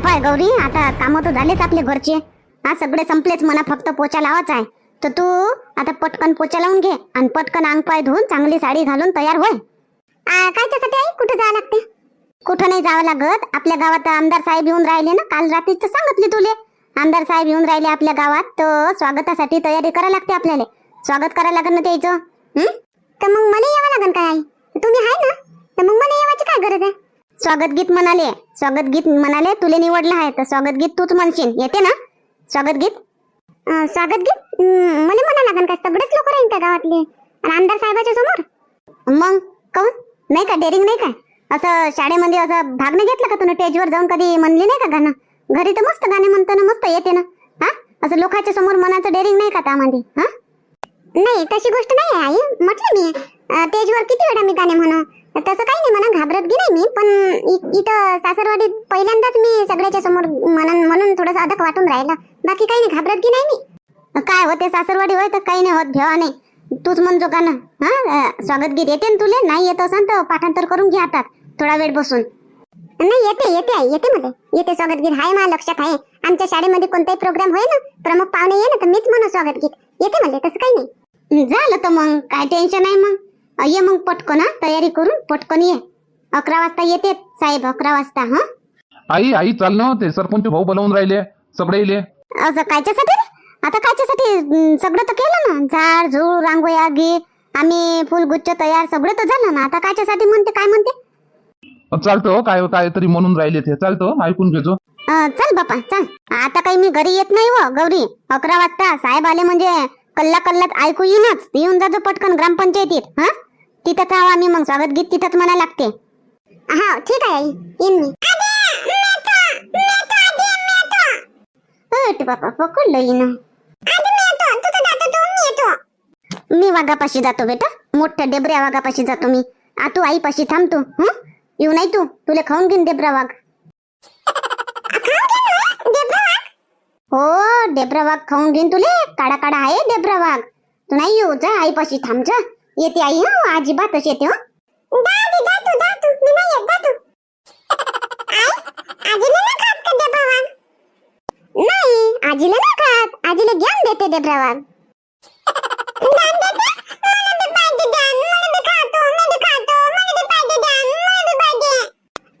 हे पाय गौरी आता कामं तर झालेच आपले घरचे. हा सगळे संपलेच मला फक्त पोचा लावायचा आहे. तर तू आता पटकन पोचा लावून घे आणि पटकन अंग पाय धुवून चांगली साडी घालून तयार होय. कायच्यासाठी आई? कुठे जावं लागते? कुठं नाही जावं लागत. आपल्या गावात आमदार साहेब येऊन राहिले ना काल रात्रीच सांगितले तुले. आमदार साहेब येऊन राहिले आपल्या गावात तर स्वागतासाठी तयारी करायला लागते आपल्याला. स्वागत करायला लागेल ना त्याचं? तर मग मला यावं लागेल काय आई? तुम्ही आहे ना? तर मग मला येवायची काय गरज आहे? स्वागत गीत म्हणाले. स्वागत गीत म्हणाले तुले निवडलं आहे तर स्वागत गीत तूच म्हणशील. येते ना? स्वागत गीत? स्वागत गीत? मला म्हणा लागेल का? सगळेच लोक राहील का गावातले? आणि आमदार साहेबाच्या समोर? मग? काऊन? नाही का? डेअरिंग नाही काय? असं शाळेमध्ये असं भाग नाही घेतला का तुम्ही स्टेजवर जाऊन कधी म्हणली नाही का गाणं? घरी तर मस्त गाणे म्हणतो ना मस्त येते ना. हा? असं लोकांच्या समोर मनाचं डेअरिंग नाही का त्यामध्ये? हा? नाही तशी गोष्ट नाही आहे आई. म्हटलं मी तेजवर किती वेळा मी गाणे म्हणू? तसं काही नाही म्हणा घाबरत गी नाही मी पण इथं सासरवाडीत पहिल्यांदाच मी सगळ्याच्या समोर म्हणून म्हणून थोडस अदक वाटून राहिलं. बाकी काही नाही घाबरत गी नाही मी. काय होते सासरवाडी होय तर काही नाही होत घेवा नाही. तूच म्हणतो का ना हा स्वागत गीत येते ना तुले? नाही येत असन तर पाठांतर करून घे आता थोडा वेळ बसून. नाही येते येते आई येते मध्ये येते स्वागत गीत आहे मला लक्षात आहे. आमच्या शाळेमध्ये कोणताही प्रोग्राम होय ना प्रमुख पाहुणे ये ना तर मीच म्हणू स्वागत गीत. येते मध्ये तसं काही नाही. झालं तर मग काय टेन्शन आहे मग. ये मग पटकन हा तयारी करून पटकन ये. अकरा वाजता येते साहेब अकरा वाजता हा? आई आई चाल ना ते सरपंच भाऊ बोलावून राहिले. सगळे इले. असं कायच्यासाठी रे? आता कायच्यासाठी अं, सगळं तर केलं ना. झाड झूड रांगोळ्या गी आम्ही फुलगुच्छ तयार सगळं तर झालं ना. आता कायच्यासाठी म्हणते काय म्हणते? चालतं काय काय तरी म्हणून राहिले ते. चालतं ऐकून घेतो अं, चल बापा चल. आता काही मी घरी येत नाही व गौरी. अकरा वाजता साहेब आले म्हणजे कल्ला कल्लात ऐकू येईनच. येऊन जातो पटकन ग्रामपंचायतीत हा? तिथं थांब आम्ही मग स्वागत गीत तिथंच म्हणा लागते. हा ठीक आहे आई. येईन मी. हट बापा पकडलं येईन मी वाघापाशी जातो बेटा. मोठ्या डेबऱ्या वाघापाशी जातो मी. आ तू आईपाशी थांब तू हं? येऊ नाही तू. तुला खाऊन घेईन डेबरा वाघ. हो डेबरा वाघ खाऊन घेईन तुले. काडा काडा आहे डेबरा वाघ तू नाही येऊ जा आईपाशी थांब जा. येते आई हा? अजिबातच येते हो? नाही आजीला नाही खात आजीला ज्ञान देते डेबरा वाघ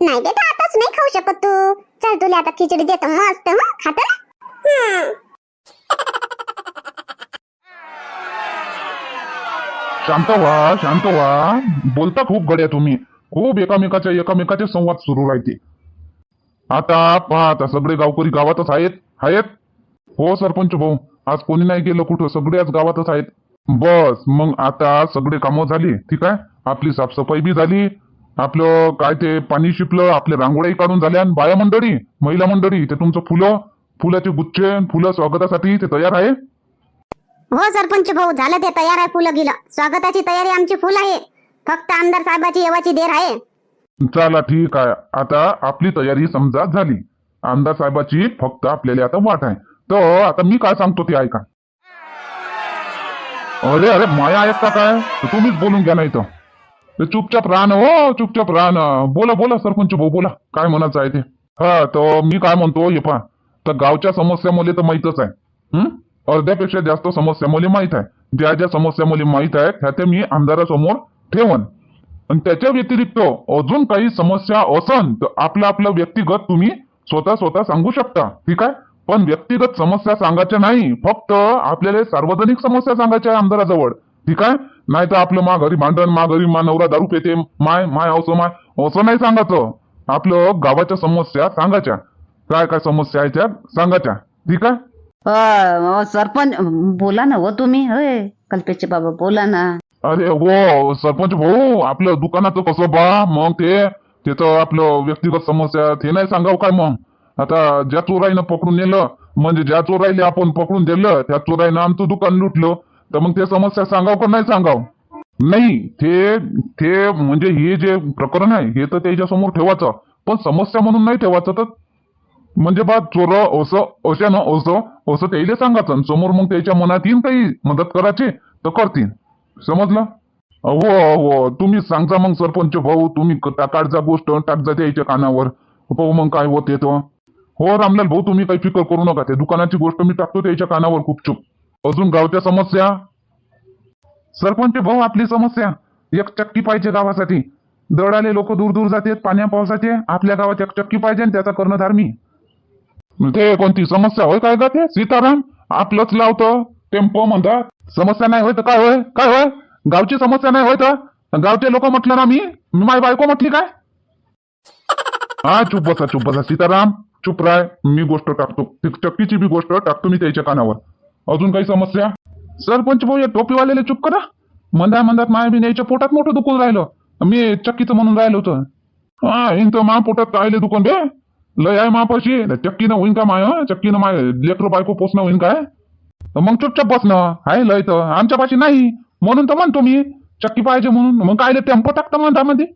नाही बेटा आताच नाही खाऊ शकत तू. चल तुला आता खिचडी देतो. मस्त हं? खात शांत व्हा शांत व्हा बोलता खूप गड्या तुम्ही. खूप एकामेकाच्या एकामेकाचे संवाद सुरू राहते. आता पाहता सगळे गावकरी गावातच आहेत? आहेत? हो सरपंच भाऊ. आज कोणी नाही गेलं कुठं? सगळे आज गावातच आहेत. बस मग आता सगळे कामं झाली ठीक आहे? आपली साफसफाई बी झाली. आपलं काय ते पाणी शिपलं आपल्या रांगोळ्याही काढून झाल्या. आणि बाया मंडळी महिला मंडळी ते तुमचं फुलं फुलाचे गुच्छे फुलं स्वागतासाठी ते तयार आहे. हो सरपंच भाऊ झालं ते तयार आहे फुलं गेलं. स्वागताची तयारी आमची फुल आहे. फक्त आमदार साहेबाची येवाची देर आहे. चला ठीक आहे. आता आपली तयारी समजा झाली. आमदार साहेबाची फक्त आपल्याला आता वाट आहे. तर आता मी काय सांगतो ते ऐका. अरे अरे माया ऐकता काय? तर तुम्हीच बोलून घ्या नाही तर ते चुपचाप राहा ना हो चुपचाप राहा ना. बोला बोला सरपंच भाऊ बोला. काय म्हणायचं आहे ते? हा तर मी काय म्हणतो हे पहा. तर गावच्या समस्यामुळे तर माहीतच आहे. अर्ध्यापेक्षा जास्त समस्या मुले माहीत आहे. ज्या ज्या समस्या मुले माहीत आहेत त्या त्या मी आमदारासमोर ठेवन. आणि त्याच्या व्यतिरिक्त अजून काही समस्या असन तर आपलं आपलं व्यक्तिगत तुम्ही स्वतः स्वतः सांगू शकता. ठीक आहे? पण व्यक्तिगत समस्या सांगायच्या नाही फक्त आपल्याला सार्वजनिक समस्या सांगायच्या आहे आमदाराजवळ ठीक आहे? नाही तर आपलं मा घरी भांडण मा घरी मा नवरा दारू पेते माय माय असं माय असं नाही सांगायचं. आपलं गावाच्या समस्या सांगायच्या. काय काय समस्या आहे त्या? सांगायच्या ठीक आहे? अ, सरपंच बोला ना हो तुम्ही. होय बाबा बोला ना. अरे हो सरपंच भाऊ आपलं दुकानाचं कसं बा? मग ते त्याचं आपलं व्यक्तिगत समस्या ते नाही सांगाव काय मग? आता ज्या चोराईनं पकडून नेलं म्हणजे ज्या चोराईले आपण पकडून दिलं त्या चोराईनं आमचं दुकान लुटलं. तर मग ते समस्या सांगाव का नाही सांगाव? नाही ते ते म्हणजे हे जे प्रकरण आहे हे तर त्याच्यासमोर ठेवायचं. पण समस्या म्हणून नाही ठेवायचं तर म्हणजे बा चोर असं अशानं असं असं त्याला सांगायचं. समोर मग त्याच्या मनात येईन काही मदत करायची? तर करतील समजलं? हो हो. तुम्ही सांगता मग सरपंच भाऊ तुम्ही टाकाडचा गोष्ट टाकजा त्याच्या कानावर. पाहू मग काय होत येतो. हो रामलाल भाऊ तुम्ही काही फिकर करू नका. ते दुकानाची गोष्ट मी टाकतो त्याच्या कानावर खूप चूप अजून गावच्या समस्या? सरपंच भाऊ आपली समस्या. एक चक्की पाहिजे गावासाठी. दडाले लोक दूर दूर जातात पाण्या पावसाचे आपल्या गावात एक चक्की पाहिजे आणि त्याचा कर्णधार मी. ते कोणती समस्या होय काय का ते? सीताराम आपलंच लावतं टेम्पो म्हणतात समस्या नाही होय तर काय होय? काय होय? गावची समस्या नाही होय तर? गावचे लोक म्हटलं ना मी माय बायको म्हटली काय? हा चुप बसा चुप बसा सीताराम. चुप राय. मी गोष्ट टाकतो. चक्कीची बी गोष्ट टाकतो मी त्याच्या कानावर. अजून काही समस्या? सरपंच भाऊ या टोपीवाल्याला चुप करा. मंदा मंदात माया बी यायच्या पोटात मोठं दुखून राहिलं. मी चक्कीचं म्हणून राहिलो होतं. हा इंत मा पोटात राहिले दुकान बे. लय आहे मापाशी. चक्कीनं होईन का माय चक्कीनं माय लेकरो बायको पोचणं होईन काय? मग चुपचाप बसणं. आहे लय तर. आमच्या पाशी नाही. म्हणून तर म्हणतो मी चक्की पाहिजे म्हणून. मग काय टेम्पो टाकता म्हणतामध्ये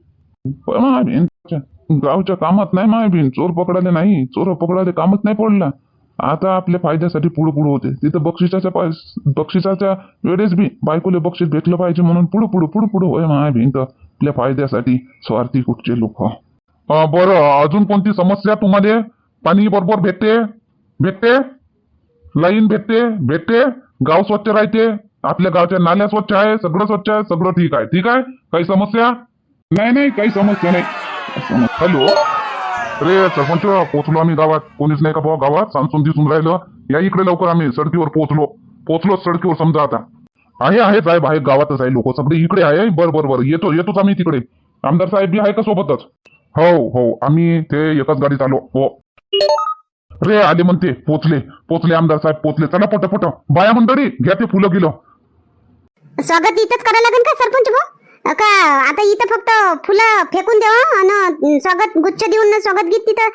मध्ये गावच्या कामात नाही माय बिन. चोर पकडाले नाही. चोर पकडाले कामच नाही पडला. आता आपल्या फायद्यासाठी पुढे पुढे होते. तिथं बक्षिसाच्या बक्षिसाच्या वेळेस बी बायकोले बक्षीस भेटलं पाहिजे म्हणून पुढे पुढे पुढे पुढे होय माय बिन तर. आपल्या फायद्यासाठी स्वार्थी कुठचे लोक? बरं अजून कोणती समस्या तुम्हाला? पाणी बरोबर भेटते? भेटते? लाईन भेटते? भेटते? गाव स्वच्छ राहते? आपल्या गावच्या नाल्या स्वच्छ आहे सगळं स्वच्छ आहे सगळं ठीक आहे. ठीक आहे? काही समस्या? नाही नाही काही समस्या नाही. हॅलो? रे सरपंच पोचलो आम्ही गावात. कोणीच नाही का भाऊ गावात? सांसून दिसून राहिलं. या इकडे लवकर आम्ही सडकीवर पोहोचलो. पोहोचलो सडकीवर समजा आता. आहे आहे साहेब आहे गावातच आहे लोक. सगळे इकडे आहे. बर बर बर. येतो येतोच आम्ही तिकडे. आमदार साहेब बी आहे का सोबतच? हो हो. आम्ही ते एकाच गाडीत आलो. हो. रे आले म्हणते. पोचले. पोचले आमदार साहेब पोचले. चला पट पट. बाया मंडळी घ्या ते फुलं किलो स्वागत इथंच करायला लागेल का सरपंच भाऊ? का आता इथं फक्त फुलं फेकून द्यावं आणि स्वागत गुच्छ देऊन स्वागत गीत तिथं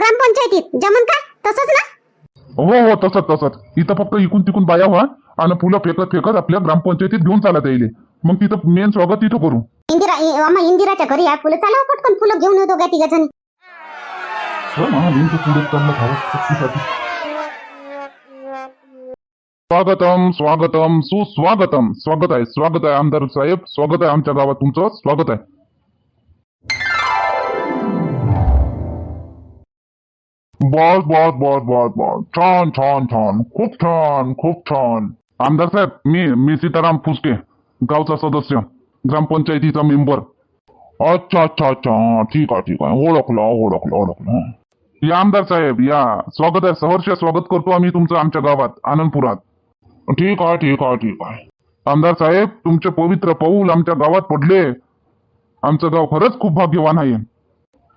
ग्रामपंचायतीत. जमन का तसंच ना? हो हो. तसंच तसंच. इथं फक्त इकून तिकून बाया व्हा आणि फुलं फेकत फेकत आपल्या ग्रामपंचायतीत घेऊन चालत येईल मग तिथं मेन स्वागत तिथं करू. इंदिरा इ- इंदिराच्या घरी आहे फुलं. चालव पटकन फुलं घेऊन येतो का तिघ जण स्वागतम स्वागतम सुस्वागतम. स्वागत आहे स्वागत आहे आमदार साहेब. स्वागत आहे आमच्या गावात तुमचं. स्वागत आहे. बस बस बस बस बस. छान छान छान. खूप छान खूप छान. आमदार साहेब मी मी सीताराम फुसके. गावचा सदस्य ग्रामपंचायतीचा मेंबर अच्छा अच्छा अच्छा. ठीक आहे ठीक आहे. ओळखलं ओळखलं ओळखलं. या आमदार साहेब या. स्वागत आहे. सहर्ष स्वागत करतो आम्ही तुमचं आमच्या गावात आनंदपुरात. ठीक आहे ठीक आहे ठीक आहे. आमदार साहेब तुमचे पवित्र पाऊल आमच्या गावात पडले. आमचं गाव खरंच खूप भाग्यवान आहे.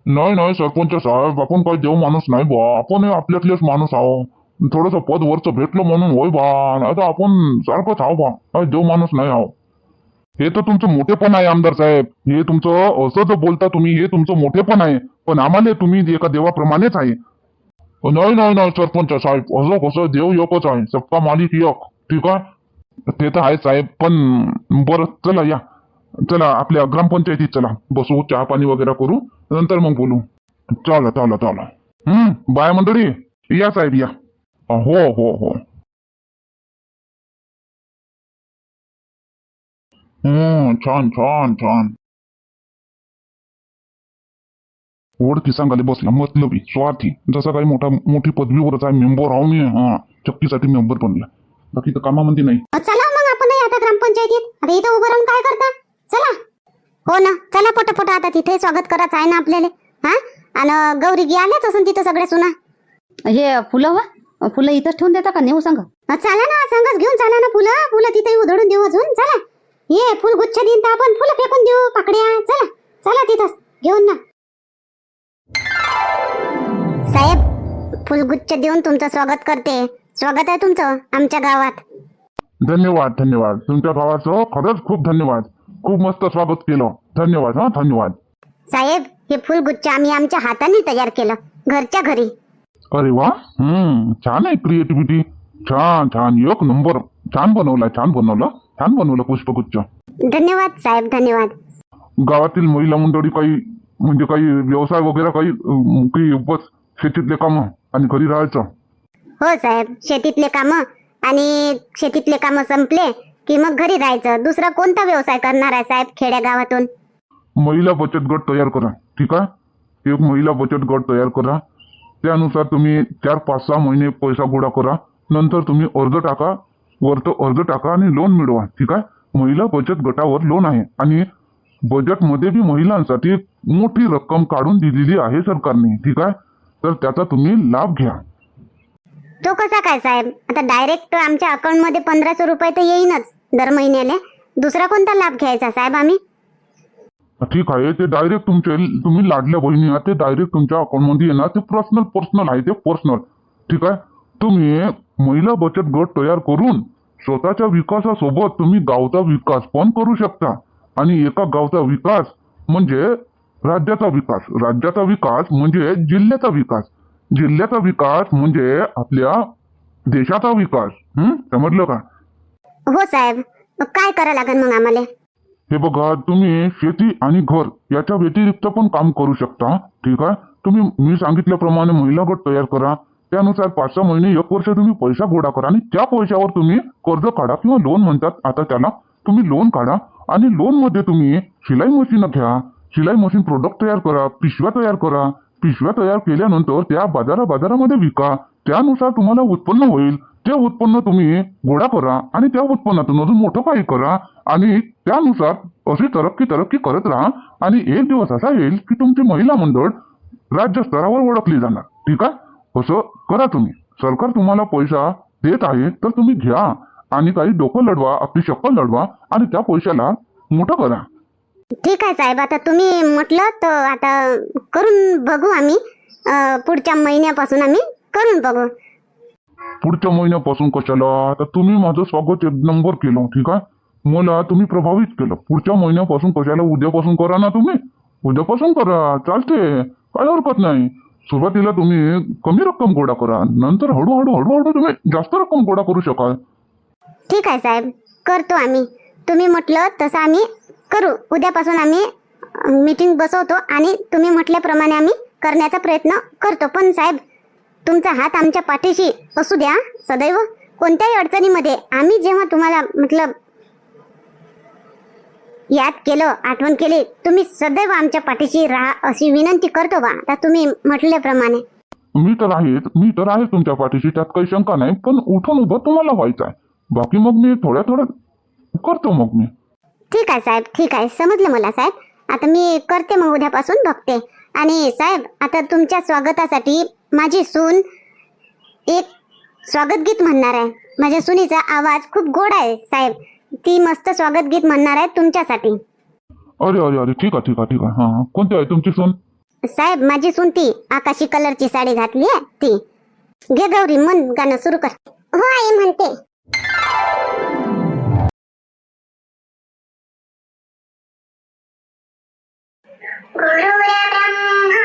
नाही नाही सरपंच साहेब आपण काही देव माणूस नाही बा. आपण आपल्यातलेच माणूस आहो थोडस पद वरच भेटलो म्हणून होय बा. नाही तर आपण सारखंच आहो बा. देव माणूस नाही आहो हे तर तुमचं मोठेपण आहे आमदार साहेब. हे तुमचं असं जर बोलता तुम्ही हे तुमचं मोठेपण आहे. पण आम्हाला तुम्ही एका देवाप्रमाणेच आहे. नाही नाही नाही सरपंच साहेब. असं कसं देव एकच आहे. सबका मालिक एक. ठीक आहे? ते तर आहे साहेब. पण बरं चला या. चला आपल्या ग्रामपंचायतीत चला. बसू चहा पाणी वगैरे करू नंतर मग बोलू. चला चला चला. हम्म बाय मंडळी या साहेब या. हो हो हो. हम्म छान छान छान. ओळखी सांगायला बसला मतलबी स्वार्थी. जसा काही मोठा मोठी पदवीवरच आहे मेंबर आहो मी. हा चक्कीसाठी मेंबर बनला. बाकी तर कामामध्ये नाही. चला मग आपण आता ग्रामपंचायतीत. आता इथं उभं राहून काय करता? चला. हो ना चला पटपट आता तिथे स्वागत करायचं आहे ना आपल्याला. हा? आणि गौरी गी आल्याच असून तिथं सगळ्या सुना. हे फुलं वा? फुलं इथंच ठेवून देता का? नेऊ सांगा. चला ना संगच घेऊन चला ना फुलं. फुलं तिथे उधळून देऊ अजून. चला. ये फुल गुच्छ देईन तर आपण. फुलं फेकून देऊ पाकड्या. चला चला तिथंच. घेऊन ना. साहेब फुलगुच्छ देऊन तुमचं स्वागत करते. स्वागत आहे तुमचं आमच्या गावात. धन्यवाद धन्यवाद. तुमच्या गावाचं खरंच खूप धन्यवाद. खूप मस्त स्वागत केलं. धन्यवाद हा धन्यवाद. साहेब हे फुलगुच्छ आम्ही आमच्या हाताने तयार केलं. घरच्या घरी. अरे वा. हम्म छान आहे क्रिएटिव्हिटी छान छान. एक नंबर. छान बनवला छान बनवलं. छान बनवलं पुष्पगुच्छ. धन्यवाद साहेब धन्यवाद. गावातील महिला मंडळी काही म्हणजे काही व्यवसाय वगैरे काही अं, काही बस शेतीतले कामं आणि घरी राहायचं. हो साहेब शेतीतले कामं आणि शेतीतले कामं संपले की मग घरी राहायचं. दुसरा कोणता व्यवसाय करणार आहे साहेब खेड्या गावातून महिला बचत गट तयार करा ठीक आहे? एक महिला बचत गट तयार करा. त्यानुसार तुम्ही चार पाच सहा महिने पैसा गोळा करा. नंतर तुम्ही अर्ज टाका. वरतं अर्ज टाका आणि लोन मिळवा ठीक आहे? महिला बचत गटावर लोन आहे आणि बजेटमध्ये बी महिलांसाठी मोठी रक्कम काढून दिलेली आहे सरकारने ठीक आहे? तर त्याचा तुम्ही लाभ घ्या. तो कसा काय साहेब? आता डायरेक्ट आमच्या अकाउंटमध्ये पंधराशे रुपये तर येईनच दर महिन्याला. दुसरा कोणता लाभ घ्यायचा साहेब आम्ही? ठीक आहे ते डायरेक्ट तुमचे तुम्ही लाडल्या बहिणी आहात ते डायरेक्ट तुमच्या अकाउंटमध्ये येणार ते पर्सनल पर्सनल आहे ते पर्सनल ठीक आहे? तुम्ही महिला बचत गट तयार करून स्वतःच्या विकासासोबत तुम्ही गावचा विकास पण करू शकता. आणि एका गावचा विकास म्हणजे राज्याचा विकास. राज्याचा विकास म्हणजे जिल्ह्याचा विकास. जिल्ह्याचा विकास म्हणजे आपल्या देशाचा विकास. हं? समजलं का? हो साहेब. काय करा लागेल मग आम्हाला? हे बघा तुम्ही शेती आणि घर याच्या व्यतिरिक्त पण काम करू शकता. ठीक आहे? तुम्ही मी सांगितल्याप्रमाणे महिला गट तयार करा. त्यानुसार पाच सहा महिने एक वर्ष तुम्ही पैसा गोळा करा आणि त्या पैशावर तुम्ही कर्ज काढा किंवा लोन म्हणतात आता त्याला तुम्ही लोन काढा आणि लोनमध्ये तुम्ही शिलाई मशीन घ्या. शिलाई मशीन प्रोडक्ट तयार करा पिशव्या तयार करा. पिशव्या तयार केल्यानंतर त्या बाजारा बाजारामध्ये विका. त्यानुसार तुम्हाला उत्पन्न होईल. ते उत्पन्न तुम्ही गोळा करा आणि त्या उत्पन्नातून अजून मोठं काही करा आणि त्यानुसार अशी तरक्की तरक्की करत राहा आणि एक दिवस असा येईल की तुमची महिला मंडळ राज्यस्तरावर ओळखली जाणार. ठीक आहे? असं करा तुम्ही. सरकार तुम्हाला पैसा देत आहे तर तुम्ही घ्या आणि काही डोकं लढवा आपली शक्कल लढवा आणि त्या पैशाला मोठं करा. ठीक आहे साहेब आता तुम्ही म्हटलं तर आता करून बघू आम्ही. पुढच्या महिन्यापासून आम्ही करून बघू. पुढच्या महिन्यापासून कशाला? आता तुम्ही माझं स्वागत एक नंबर केलं ठीक आहे? मला तुम्ही प्रभावित केलं. पुढच्या महिन्यापासून कशाला? उद्यापासून करा ना तुम्ही. उद्यापासून करा चालते काय हरकत नाही. सुरुवातीला तुम्ही कमी रक्कम गोळा करा. नंतर हळूहळू हळूहळू तुम्ही जास्त रक्कम गोळा करू शकाल. ठीक आहे साहेब. करतो आम्ही. तुम्ही म्हटलं तसं आम्ही करू. उद्यापासून आम्ही मीटिंग बसवतो आणि तुम्ही म्हटल्याप्रमाणे आम्ही करण्याचा प्रयत्न करतो. पण साहेब तुमचा हात आमच्या पाठीशी असू द्या. सदैव कोणत्याही अडचणीमध्ये आम्ही जेव्हा तुम्हाला म्हटलं याद केलं आठवण केली तुम्ही सदैव आमच्या पाठीशी राहा अशी विनंती करतो बा. आता तुम्ही म्हटल्याप्रमाणे. मी तर आहेच मी तर आहे तुमच्या पाठीशी त्यात काही शंका नाही पण उठून उभं तुम्हाला व्हायचं आहे बाकी मग मी थोड्या थोड्या करतो मग मी. ठीक आहे साहेब ठीक आहे. समजलं मला साहेब. आता मी करते मग उद्यापासून बघते. आणि साहेब आता तुमच्या स्वागतासाठी माझी सून एक स्वागत गीत म्हणणार आहे. माझ्या सुनीचा आवाज खूप गोड आहे साहेब. ती मस्त स्वागत गीत म्हणणार आहे तुमच्यासाठी. अरे अरे अरे ठीक आहे ठीक आहे ठीक आहे. हां कोणती आहे तुमची सून? साहेब माझी सून ती आकाशी कलरची साडी घातली आहे ती. घे गौरी मन गाणं सुरू कर. हो आई म्हणते. गुरुर्ब्रह्मा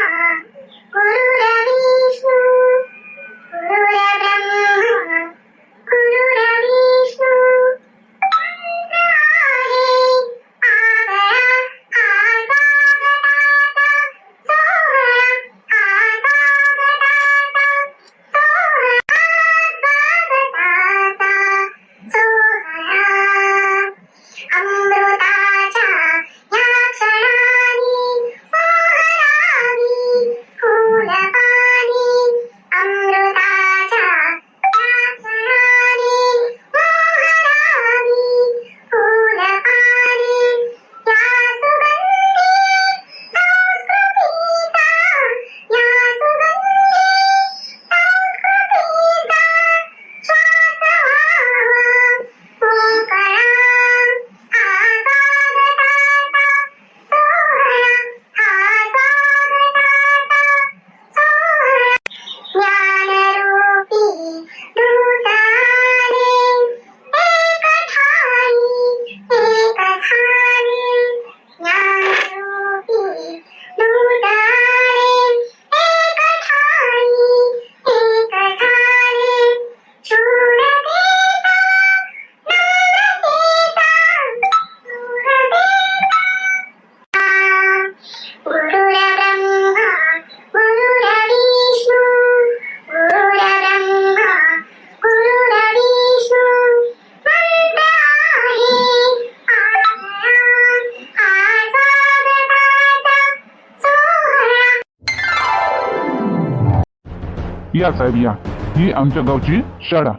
या साहेब या. ही आमच्या गावची शाळा.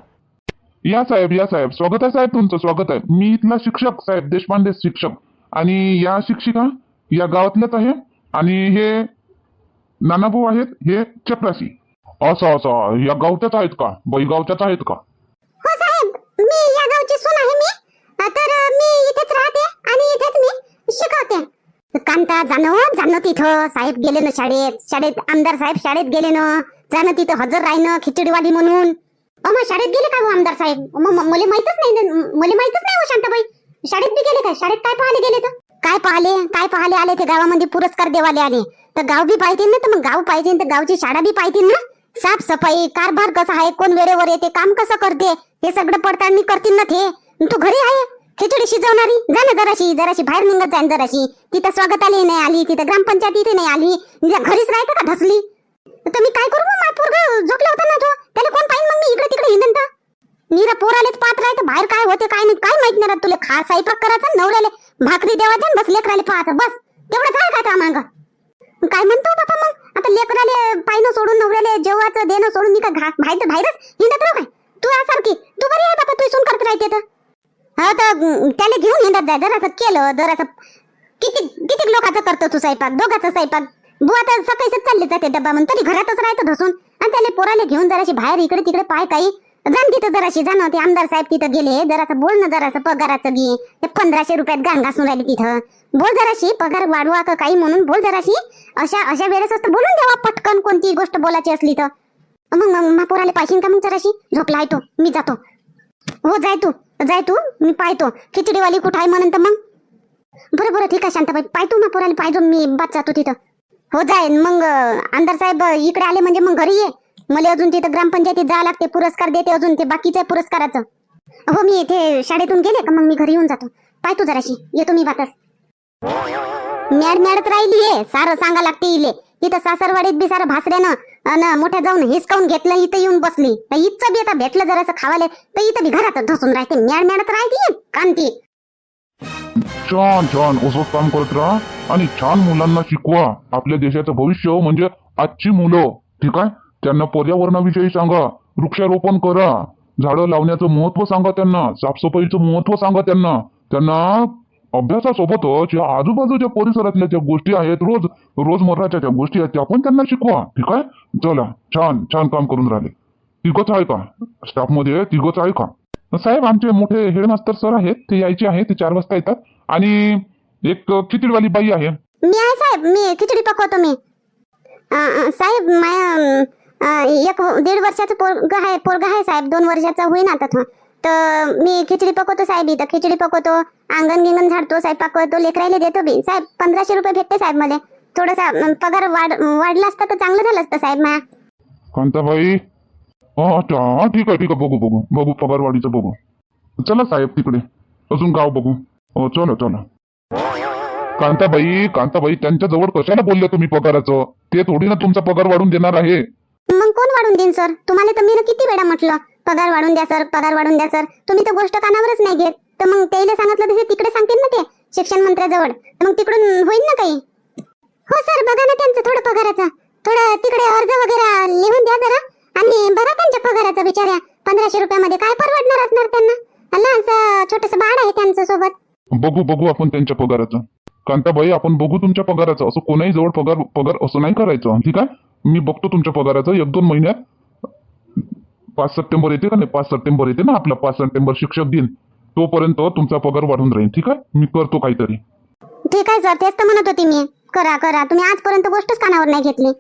या साहेब या साहेब. स्वागत आहे साहेब तुमचं स्वागत आहे. मी इथला शिक्षक साहेब देशपांडे शिक्षक. आणि या शिक्षिका या गावातल्याच आहे. आणि हे नानाभाऊ आहेत हे चपरासी. असं असं. या गावच्याच आहेत का? बैगावच्याच गावच्याच आहेत का? हो साहेब मी या गावची सून आहे मी. तर मी इथेच राहते आणि इथेच मी शिकवते. कांता जाणव हो, जाणव तिथं. साहेब गेले ना शाळेत. शाळेत आमदार साहेब शाळेत गेले ना. जाणं तिथं हजर राहणं खिचडीवाली म्हणून. मग शाळेत गेले काय आमदार साहेब? मग मला माहितच नाही मला माहितच नाही हो शांताबाई. शाळेत बी गेले काय शाळेत काय पाहले गेले तर? काय पाहिले? काय पाहायला आले ते गावामध्ये पुरस्कार देवाले आले? तर गाव बी पाहिजे ना तर मग गाव पाहिजे तर गावची शाळा बी पाहिजे ना. साफसफाई कारभार कसा आहे कोण वेळेवर येते काम कसं करते हे सगळं पडताळणी करतील ना ते. तू घरी आहे? खिचडी शिजवणारी? जा ना जराशी जराशी बाहेर निघत जाईन जराशी. तिथं स्वागताला नाही आली तिथं ग्रामपंचायत इथे नाही आली. घरीच राहते का ढसली तर मी काय करू? मग माझा झोपला होता ना तो. त्याला कोण पाहिजे मग मी इकडे तिकडे हिंदन तर? नीरा पोरालेच पाहत राहते बाहेर काय होते काय नाही काय माहीत नाही तुला. खा स्वयंपाक करायचा नवऱ्याले भाकरी द्यावायच्या बस लेकराले पाहायचं. बस. तेवढं काय का त्या काय म्हणतो हो बापा मग? आता लेकराले पायनं सोडून नवऱ्याले जेवाचं देणं सोडून मी काय घा- बाहेर बाहेरच हिंडत राहू काय? तू सारखी तू बरी आहे बापा तू सून करत राहते तर. हा तर त्याला घेऊन हिंडत जाय जरासं केलं जरासं किती किती लोकांचं करतो तू स्वयंपाक? दोघाचा स्वयंपाक? बुवा सकाळीच चालले जाते डब्बा म्हणून. तरी घरातच राहतो धसून. आणि त्याला पोराले घेऊन जराशी बाहेर इकडे तिकडे पाय काही. जाण तिथं जराशी जाणं ते आमदार साहेब तिथं गेले. जरासं बोल ना जरासं पगाराचं घे ते पंधराशे रुपयात गाण घासून राहिले तिथं. बोल जराशी पगार वाढवा का काही म्हणून. बोल जराशी. अशा अशा वेळेस असतं. बोलून द्यावा पटकन कोणती गोष्ट बोलायची असली तर. मग मग पोराले पाहिजे का मग जराशी? झोपला आहे तो. मी जातो. हो जाय तू. जाय तू. मी पाहतो. खिचडीवाली कुठं आहे म्हणून तर मग. बरं बरं ठीक आहे शांताबाई. पाहतो मग मा पोराले पाहिजे मी बात जातो तिथं. हो जाईन मग आमदार साहेब इकडे आले म्हणजे मग घरी ये. मला अजून तिथं ग्रामपंचायतीत जावं लागते पुरस्कार देते अजून ते बाकीच्या पुरस्काराचं. हो मी इथे शाळेतून गेले का मग मी घरी येऊन जातो. पाय तू जराशी येतो मी बातच मॅड मॅडत राहिली आहे सारं सांगा लागते इले. इथं सासरवाडीत बी सारं भासऱ्यानं अन मोठ्या जाऊन हिसकावून घेतलं इथं येऊन बसली. तर इथचं बी आता भेटलं जरासं खावाले तर इथं बी घरात धसून राहते. मॅड मॅडत राहते कांती. छान छान असंच काम करत राहा आणि छान मुलांना शिकवा. आपल्या देशाचं भविष्य हो म्हणजे आजची मुलं. ठीक आहे? त्यांना पर्यावरणाविषयी सांगा. वृक्षारोपण करा. झाडं लावण्याचं महत्त्व सांगा त्यांना. साफसफाईचं महत्त्व सांगा त्यांना. त्यांना अभ्यासासोबतच या आजूबाजूच्या परिसरातल्या ज्या गोष्टी आहेत रोज रोजमर्राच्या ज्या गोष्टी आहेत त्या पण त्यांना शिकवा. ठीक आहे? चला छान छान काम करून राहिले. तिघच आहे का? स्टाफमध्ये तिघच आहे का? साहेब आमचे मोठे हेडमास्तर सर आहेत ते यायचे आहे ते चार वाजता येतात. आणि एक खिचडीवाली बाई आहे. मी आहे साहेब मी खिचडी पकवतो मी. अं, साहेब माया अं, एक दीड वर्षाचं पोरग आहे पोरगा आहे साहेब दोन वर्षाचा होईन आता तो. तर मी खिचडी पकवतो साहेब इथं खिचडी पकवतो अंगण गिंगण झाडतो स्वयंपाक करतो लेकरायला देतो बी. साहेब पंधराशे रुपये भेटते साहेब मला. थोडासा अं, पगार वाढ वाढला असता तर चांगलं झालं असतं साहेब माया. कांताबाई अच्छा हा ठीक आहे ठीक आहे बघू बघू बघू पगारवाढीचं बघू. चला साहेब तिकडे. अजून गाव बघू. हो चला चला. कांताबाई कांताबाई त्यांच्या जवळ कशाला बोलले तुम्ही पगाराचं? ते थोडी ना तुमचा पगार वाढून देणार आहे. मग कोण वाढून देईन सर? तुम्हाला तर मी ना किती वेळा म्हटलं पगार वाढून द्या सर पगार वाढून द्या सर. तुम्ही तर गोष्ट कानावरच नाही घेत. तर मग त्याला सांगितलं तसे तिकडे सांगतील ना ते शिक्षण मंत्र्याजवळ. मग तिकडून होईल ना काही? हो सर बघा ना त्यांचं थोडं पगाराचं. थोडं तिकडे अर्ज वगैरे लिहून द्या जरा. आणि बघा त्यांच्या पगाराचा विचार पंधराशे रुपयामध्ये काय परवडणार असणार त्यांना? लहानसं छोटस बाळ आहे त्यांच्यासोबत. बघू बघू आपण त्यांच्या पगाराचं. कांताबाई आपण बघू तुमच्या पगाराचं. असं कोणाही जवळ पगार पगार असं नाही करायचं. ठीक आहे? मी बघतो तुमच्या पगाराचं. एक दोन महिन्यात पाच सप्टेंबर येते का नाही? पाच सप्टेंबर येते ना आपला. पाच सप्टेंबर शिक्षक दिन. तोपर्यंत तुमचा पगार वाढून राहील. ठीक आहे? मी करतो काहीतरी. ठीक आहे सर. तेच तर म्हणत होती मी. करा करा. तुम्ही आजपर्यंत गोष्टच कानावर नाही घेतली.